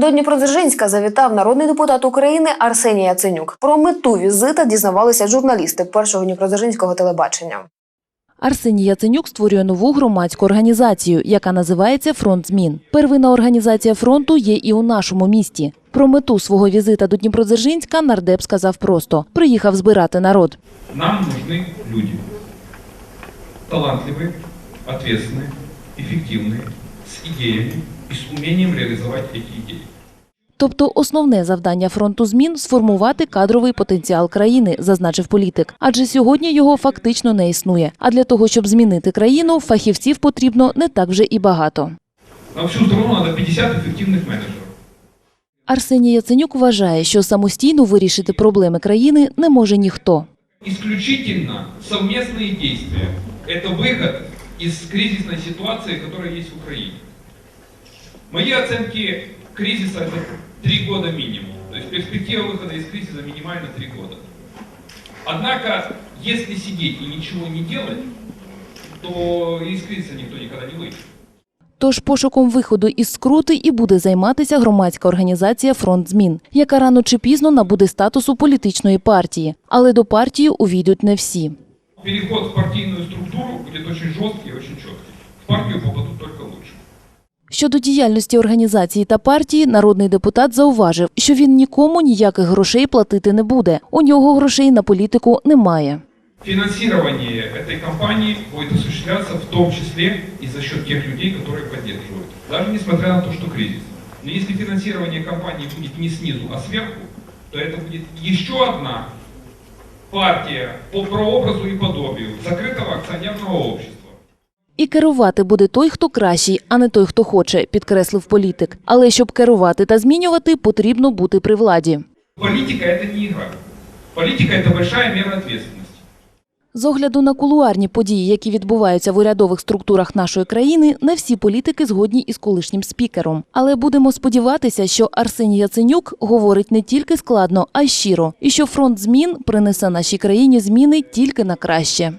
До Дніпродзержинська завітав народний депутат України Арсеній Яценюк. Про мету візита дізнавалися журналісти першого Дніпродзержинського телебачення. Арсеній Яценюк створює нову громадську організацію, яка називається Фронт змін. Первинна організація фронту є і у нашому місті. Про мету свого візита до Дніпродзержинська нардеп сказав просто: приїхав збирати народ. Нам нужны люди. Талантливые, ответственные, эффективные, с идеями и с умением реализовать эти идеи. Тобто основне завдання фронту змін сформувати кадровий потенціал країни, зазначив політик. Адже сьогодні його фактично не існує. А для того, щоб змінити країну, фахівців потрібно не так вже і багато. На всю страну надо 50 эффективных менеджеров. Арсеній Яценюк вважає, що самостійно вирішити проблеми країни не може ніхто. Исключительно совместные действия – это выход из кризисной ситуации, которая есть в Украине. Мои оценки кризиса – это три года минимум. То есть перспектива выхода из кризиса минимально три года. Однако, если сидеть и ничего не делать, то из кризиса никто никогда не выйдет. Тож пошуком виходу із скрути і буде займатися громадська організація Фронт змін, яка рано чи пізно набуде статусу політичної партії. Але до партії увійдуть не всі. Переход в партийную структуру будет очень жесткий и очень четкий. В партию попадут только лучше. Щодо діяльності організації та партії, народний депутат зауважив, що він нікому ніяких грошей платити не буде. У нього грошей на політику немає. Финансирование этой кампании будет осуществляться в том числе и за счет тех людей, которые поддерживают. Даже несмотря на то, что кризис. Но если финансирование кампании будет не снизу, а сверху, то это будет еще одна партия по прообразу и подобию закрытого акционерного общества. Керувати буде той, хто кращий, а не той, хто хоче, підкреслив політик. Але щоб керувати та змінювати, потрібно бути при владі. Политика это не игра. Политика это большая мера ответственности. З огляду на кулуарні події, які відбуваються в урядових структурах нашої країни, не всі політики згодні із колишнім спікером. Але будемо сподіватися, що Арсеній Яценюк говорить не тільки складно, а й щиро, і що фронт змін принесе нашій країні зміни тільки на краще.